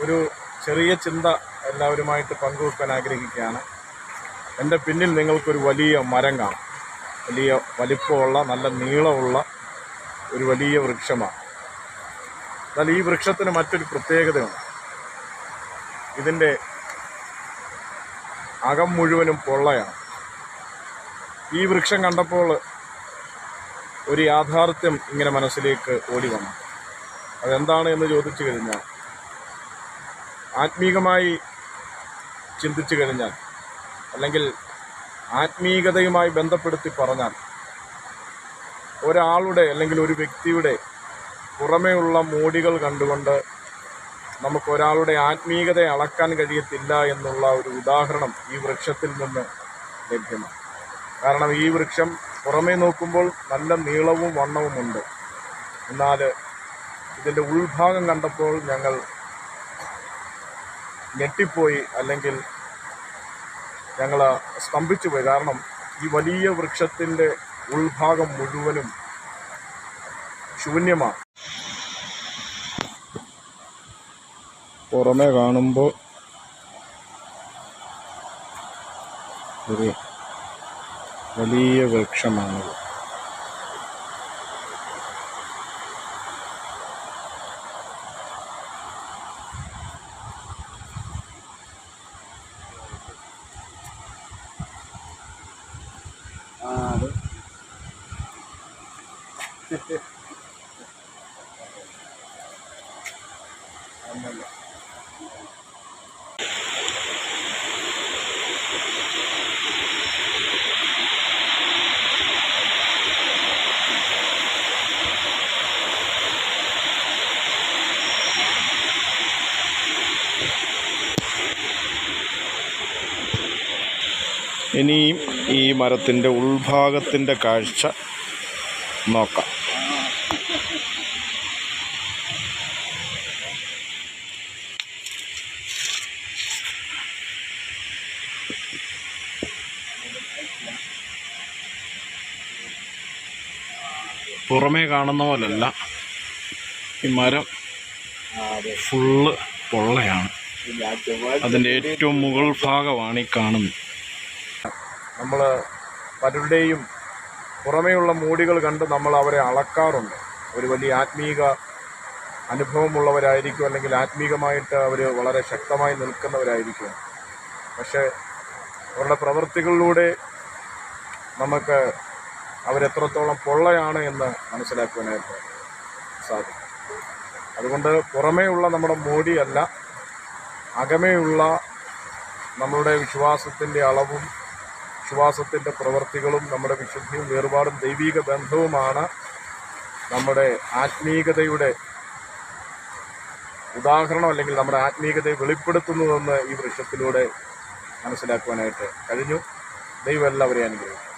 ഒരു ചെറിയ ചിന്ത എല്ലാവരുമായിട്ട് പങ്കുവെക്കാൻ ആഗ്രഹിക്കുകയാണ്. എന്റെ പിന്നിൽ നിങ്ങൾക്കൊരു വലിയ മരം കാണാം. വലിയ വലിപ്പമുള്ള നല്ല നീളമുള്ള ഒരു വലിയ വൃക്ഷമാണ്. എന്നാൽ ഈ വൃക്ഷത്തിന് മറ്റൊരു പ്രത്യേകതയുണ്ട്. ഇതിന്റെ അകം മുഴുവനും പൊള്ളയാണ്. ഈ വൃക്ഷം കണ്ടപ്പോൾ ഒരു യാഥാർത്ഥ്യം ഇങ്ങനെ മനസ്സിലേക്ക് ഓടി വന്നു. അതെന്താണ് എന്ന് ചോദിച്ചു കഴിഞ്ഞാൽ ആത്മീകമായി ചിന്തിച്ചു കഴിഞ്ഞാൽ അല്ലെങ്കിൽ ആത്മീകതയുമായി ബന്ധപ്പെടുത്തി പറഞ്ഞാൽ ഒരാളുടെ അല്ലെങ്കിൽ ഒരു വ്യക്തിയുടെ പുറമേയുള്ള മൂടികൾ കണ്ടുകൊണ്ട് നമുക്കൊരാളുടെ ആത്മീകതയെ അളക്കാൻ കഴിയത്തില്ല എന്നുള്ള ഒരു ഉദാഹരണം ഈ വൃക്ഷത്തിൽ നിന്ന് ലഭ്യമാണ്. കാരണം ഈ വൃക്ഷം പുറമേ നോക്കുമ്പോൾ നല്ല നീളവും വണ്ണവുമുണ്ട്. എന്നാൽ ഇതിന്റെ ഉൾഭാഗം കണ്ടപ്പോൾ ഞങ്ങൾ ഞെട്ടിപ്പോയി അല്ലെങ്കിൽ ഞങ്ങൾ സ്തംഭിച്ചുപോയി. കാരണം ഈ വലിയ വൃക്ഷത്തിന്റെ ഉൾഭാഗം മുഴുവനും ശൂന്യമാണ്. പുറമെ കാണുമ്പോൾ ഒരു വലിയ വൃക്ഷമാണിത്. ഇനിയും ഈ മരത്തിന്റെ ഉൾഭാഗത്തിന്റെ കാഴ്ച നോക്കാം. പുറമേ കാണുന്ന പോലല്ല. ഈ മരം ഫുള്ള് പൊള്ളയാണ്. അതിന്റെ ഏറ്റവും മുകൾ ഭാഗമാണ് ഈ കാണുന്നത്. നമ്മൾ പലരുടെയും പുറമേയുള്ള മൂടികൾ കണ്ട് നമ്മൾ അവരെ അളക്കാറുണ്ട്. ഒരു വലിയ ആത്മീക അനുഭവമുള്ളവരായിരിക്കും അല്ലെങ്കിൽ ആത്മീകമായിട്ട് അവർ വളരെ ശക്തമായി നിൽക്കുന്നവരായിരിക്കും. പക്ഷേ അവരുടെ പ്രവൃത്തികളിലൂടെ നമുക്ക് അവരെത്രത്തോളം പൊള്ളയാണ് എന്ന് മനസ്സിലാക്കുവാനായിട്ട് സാധിക്കും. അതുകൊണ്ട് പുറമേയുള്ള നമ്മുടെ മോടിയല്ല അകമേയുള്ള നമ്മളുടെ വിശ്വാസത്തിന്റെ അളവും വിശ്വാസത്തിന്റെ പ്രവൃത്തികളും നമ്മുടെ വിശുദ്ധിയും വേർപാടും ദൈവീക ബന്ധവുമാണ് നമ്മുടെ ആത്മീകതയുടെ ഉദാഹരണം അല്ലെങ്കിൽ നമ്മുടെ ആത്മീകതയെ വെളിപ്പെടുത്തുന്നതെന്ന് ഈ വൃക്ഷത്തിലൂടെ മനസ്സിലാക്കുവാനായിട്ട് കഴിഞ്ഞു. ദൈവം എല്ലാവരെയും അനുഗ്രഹിക്കും